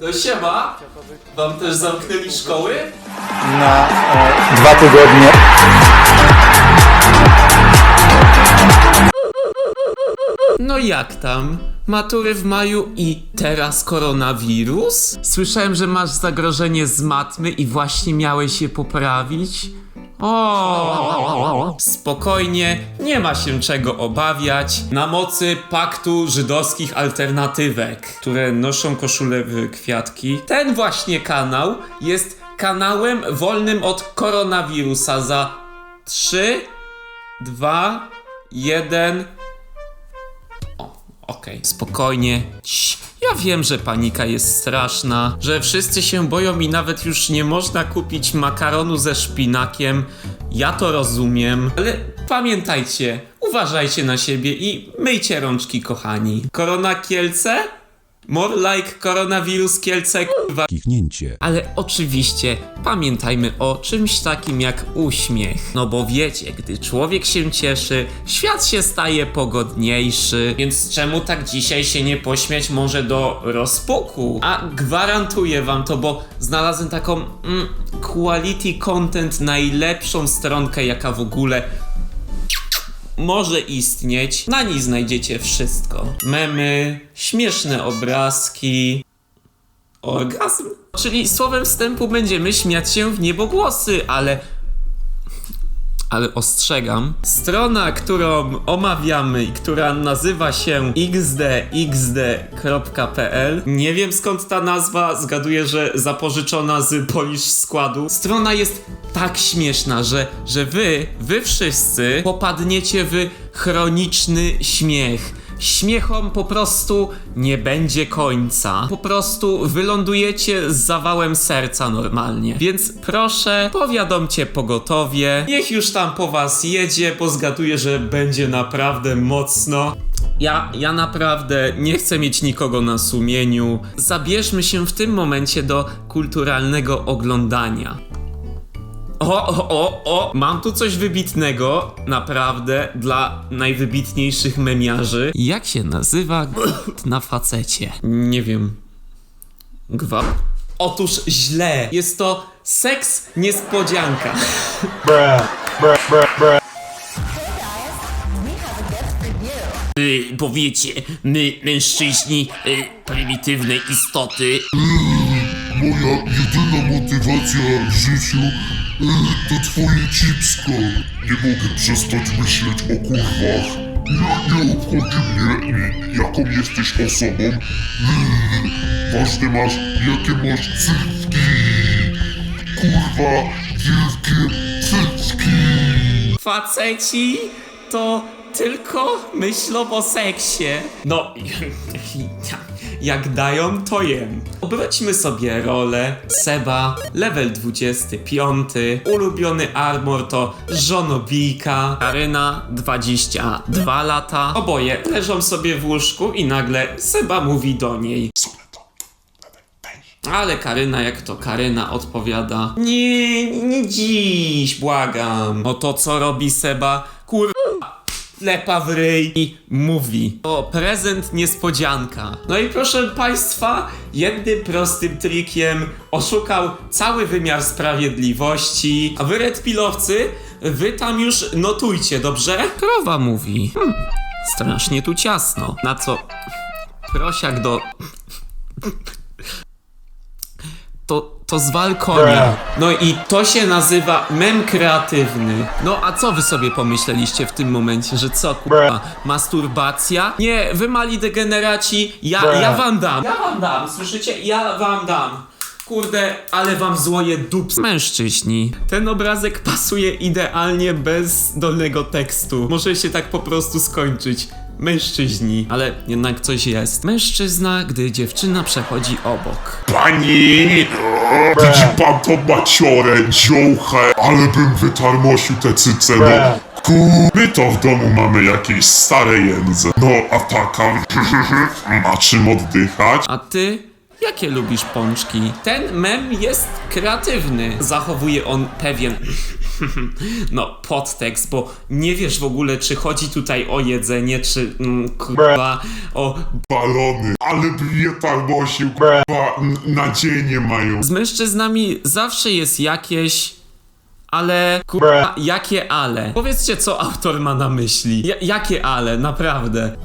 No siema, wam też zamknęli szkoły? na e, dwa tygodnie. No jak tam? Matury w maju i teraz koronawirus? Słyszałem, że masz zagrożenie z matmy i właśnie miałeś je poprawić? Spokojnie, nie ma się czego obawiać. Na mocy paktu żydowskich alternatywek, które noszą koszule w kwiatki, ten właśnie kanał jest kanałem wolnym od koronawirusa za 3, 2, 1. Okej, spokojnie. Cii. Ja wiem, że panika jest straszna, że wszyscy się boją i nawet już nie można kupić makaronu ze szpinakiem. Ja to rozumiem, ale pamiętajcie, uważajcie na siebie i myjcie rączki, kochani. Korona Kielce? More like koronawirus Kielce, k***wa. kichnięcie. Ale oczywiście pamiętajmy o czymś takim jak uśmiech. No bo wiecie, gdy człowiek się cieszy, świat się staje pogodniejszy. Więc czemu tak dzisiaj się nie pośmiać może do rozpuku? A gwarantuję wam to, bo znalazłem taką mm, quality content, najlepszą stronkę jaka w ogóle może istnieć. Na niej znajdziecie wszystko. Memy, śmieszne obrazki, orgazm. Czyli słowem wstępu będziemy śmiać się w niebogłosy, ale. Ale ostrzegam. Strona, którą omawiamy i która nazywa się xdxd.pl. Nie wiem skąd ta nazwa, zgaduję, że zapożyczona z Polish składu. Strona jest tak śmieszna, że, że wy, wy wszyscy popadniecie w chroniczny śmiech. Śmiechom po prostu nie będzie końca. Po prostu wylądujecie z zawałem serca normalnie. Więc proszę, powiadomcie pogotowie. Niech już tam po was jedzie, bo zgaduję, że będzie naprawdę mocno. Ja, ja naprawdę nie chcę mieć nikogo na sumieniu. Zabierzmy się w tym momencie do kulturalnego oglądania. O, o, o, o! Mam tu coś wybitnego, naprawdę, dla najwybitniejszych memiarzy. Jak się nazywa gwałt na facecie? Nie wiem. Gwałt? Otóż źle. Jest to seks niespodzianka. Y, bo wiecie, my, mężczyźni, y, prymitywne istoty, Moja jedyna motywacja w życiu to twoje cipsko. Nie mogę przestać myśleć o kurwach. Nie, nie obchodzi mnie, jaką jesteś osobą. Ważne masz, jakie masz cycki. Kurwa, wielkie cycki. faceci to tylko myślą o seksie. No, jak dają, to jem. Obróćmy sobie rolę. Seba, level 25, ulubiony armor to żonobijka, Karyna, 22 lata. Oboje leżą sobie w łóżku i nagle Seba mówi do niej. Ale Karyna, jak to Karyna odpowiada Nie, nie dziś, błagam O to co robi Seba, kur... Lepa w ryj. I mówi. O, prezent niespodzianka. No i proszę państwa, jednym prostym trikiem oszukał cały wymiar sprawiedliwości. A wy redpilowcy, wy tam już notujcie, dobrze? Krowa mówi. Hm, Strasznie tu ciasno. Na co? Prosiak do to, zwal konia. No i to się nazywa mem kreatywny. No a co wy sobie pomyśleliście w tym momencie, że co kurwa, masturbacja? Nie, wy mali degeneraci, ja, ja wam dam. Ja wam dam, słyszycie? Ja wam dam. Kurde, ale wam złoje dups. Mężczyźni. Ten obrazek pasuje idealnie bez dolnego tekstu. Może się tak po prostu skończyć. Mężczyźni, ale jednak coś jest. Mężczyzna, gdy dziewczyna przechodzi obok. Pani! Widzi pan tą maciorę, dziołchę, ale bym wytarmosił te cyce, no. Ku, my to w domu mamy jakieś stare jędze. No, a taka ma czym oddychać. A ty Jakie lubisz pączki? Ten mem jest kreatywny. Zachowuje on pewien. No, podtekst, bo nie wiesz w ogóle, czy chodzi tutaj o jedzenie, czy mm, kurwa o Balony, ale je tak nosił, kurwa, n- nadzienie mają. Z mężczyznami zawsze jest jakieś. Ale. Kurwa, jakie ale? Powiedzcie, co autor ma na myśli. Ja, jakie ale, naprawdę.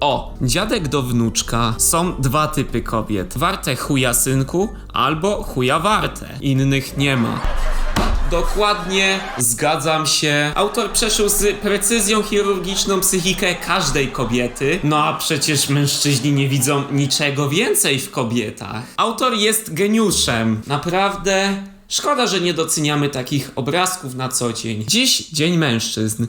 O, dziadek do wnuczka. Są dwa typy kobiet. Warte chuja synku, albo chuja warte. Innych nie ma. Dokładnie, zgadzam się. Autor przeszył z precyzją chirurgiczną psychikę każdej kobiety. No a przecież mężczyźni nie widzą niczego więcej w kobietach. Autor jest geniuszem. Naprawdę. Szkoda, że nie doceniamy takich obrazków na co dzień. Dziś Dzień Mężczyzn.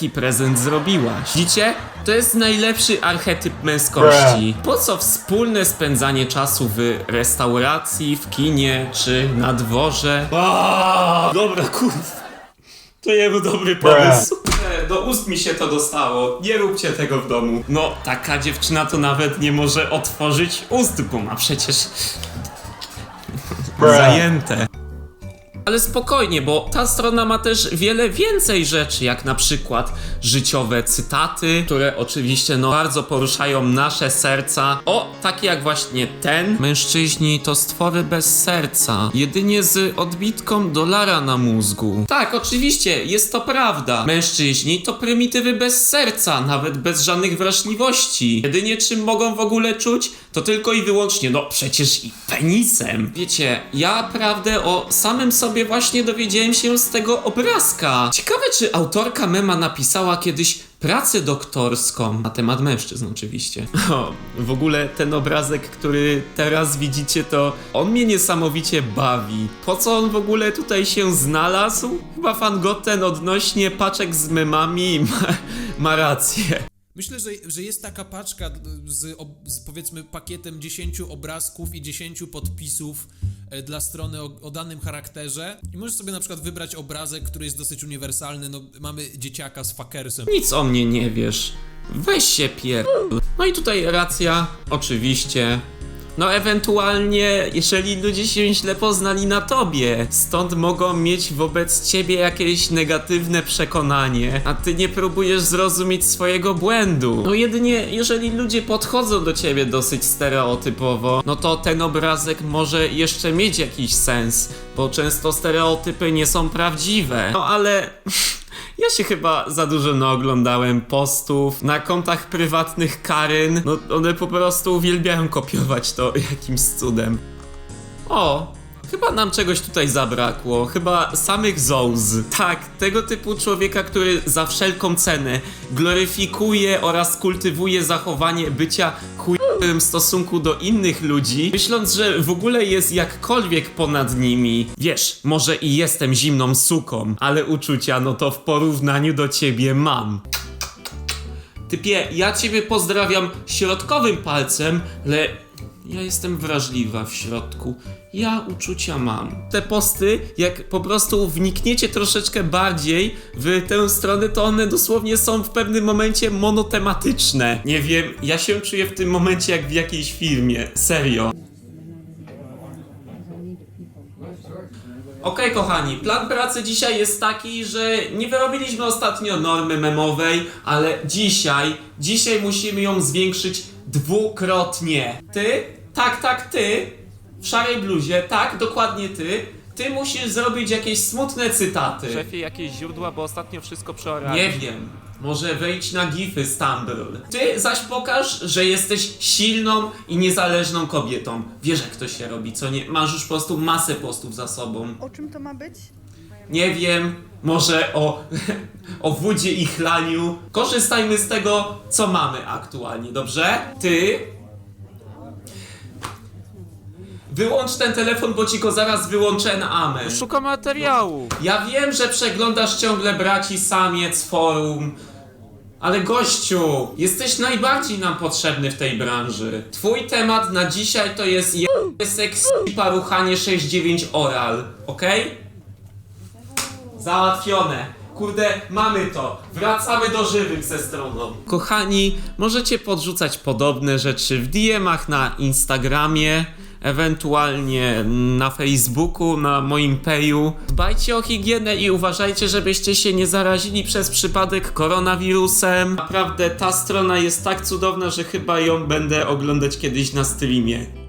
Jaki prezent zrobiłaś? Widzicie? To jest najlepszy archetyp męskości. Po co wspólne spędzanie czasu w restauracji, w kinie czy na dworze? Aaaa, dobra, kurwa. To był dobry pomysł. Do ust mi się to dostało. Nie róbcie tego w domu. No, taka dziewczyna to nawet nie może otworzyć ust, bo ma przecież zajęte. Ale spokojnie, bo ta strona ma też wiele więcej rzeczy, jak na przykład życiowe cytaty, które oczywiście no bardzo poruszają nasze serca. O, takie jak właśnie ten. Mężczyźni to stwory bez serca, jedynie z odbitką dolara na mózgu. Tak, oczywiście, jest to prawda. Mężczyźni to prymitywy bez serca, nawet bez żadnych wrażliwości. Jedynie czym mogą w ogóle czuć, to tylko i wyłącznie, no przecież i penisem. Wiecie, ja prawdę o samym sobie właśnie dowiedziałem się z tego obrazka. Ciekawe, czy autorka mema napisała kiedyś pracę doktorską na temat mężczyzn oczywiście. O, w ogóle ten obrazek, który teraz widzicie, to on mnie niesamowicie bawi. Po co on w ogóle tutaj się znalazł? Chyba fan Goten odnośnie paczek z memami ma, ma rację. Myślę, że, że jest taka paczka z, z powiedzmy pakietem 10 obrazków i 10 podpisów dla strony o, o danym charakterze i możesz sobie na przykład wybrać obrazek, który jest dosyć uniwersalny. No, mamy dzieciaka z fakersem. Nic o mnie nie wiesz. Weź się pier... No i tutaj racja, oczywiście. No ewentualnie, jeżeli ludzie się źle poznali na tobie, stąd mogą mieć wobec ciebie jakieś negatywne przekonanie, a ty nie próbujesz zrozumieć swojego błędu. No jedynie, jeżeli ludzie podchodzą do ciebie dosyć stereotypowo, no to ten obrazek może jeszcze mieć jakiś sens, bo często stereotypy nie są prawdziwe. No ale... Ja się chyba za dużo naoglądałem postów na kontach prywatnych Karyn. No one po prostu uwielbiają kopiować to jakimś cudem. O, chyba nam czegoś tutaj zabrakło. Chyba samych zołz. Tak, tego typu człowieka, który za wszelką cenę gloryfikuje oraz kultywuje zachowanie bycia chujowym w stosunku do innych ludzi, myśląc, że w ogóle jest jakkolwiek ponad nimi. Wiesz, może i jestem zimną suką, ale uczucia no to w porównaniu do ciebie mam. Typie, ja ciebie pozdrawiam środkowym palcem, ale ja jestem wrażliwa w środku. Ja uczucia mam. Te posty, jak po prostu wnikniecie troszeczkę bardziej w tę stronę, to one dosłownie są w pewnym momencie monotematyczne. Nie wiem, ja się czuję w tym momencie jak w jakiejś filmie. Serio. Okej, kochani, plan pracy dzisiaj jest taki, że nie wyrobiliśmy ostatnio normy memowej, ale dzisiaj, dzisiaj musimy ją zwiększyć dwukrotnie. Ty, tak, tak, ty, w szarej bluzie, tak, dokładnie ty, ty musisz zrobić jakieś smutne cytaty. Szefie, jakieś źródła, bo ostatnio wszystko przeorałem. Nie wiem. Może wejdź na gify Stumble. Ty zaś pokaż, że jesteś silną i niezależną kobietą. Wiesz jak to się robi, co nie? Masz już po prostu masę postów za sobą. O czym to ma być? Nie wiem, może o, o wódzie i chlaniu. Korzystajmy z tego, co mamy aktualnie, dobrze? Ty. Wyłącz ten telefon, bo ci go zaraz wyłączę na amen. Szukam materiału. Ja wiem, że przeglądasz ciągle braci samiec forum. Ale gościu, jesteś najbardziej nam potrzebny w tej branży. Twój temat na dzisiaj to jest je seks i paruchanie 69 oral, okej? Załatwione. Kurde, mamy to. Wracamy do żywych ze stroną. Kochani, możecie podrzucać podobne rzeczy w DM-ach na Instagramie, ewentualnie na Facebooku, na moim payu. Dbajcie o higienę i uważajcie, żebyście się nie zarazili przez przypadek koronawirusem. Naprawdę ta strona jest tak cudowna, że chyba ją będę oglądać kiedyś na streamie.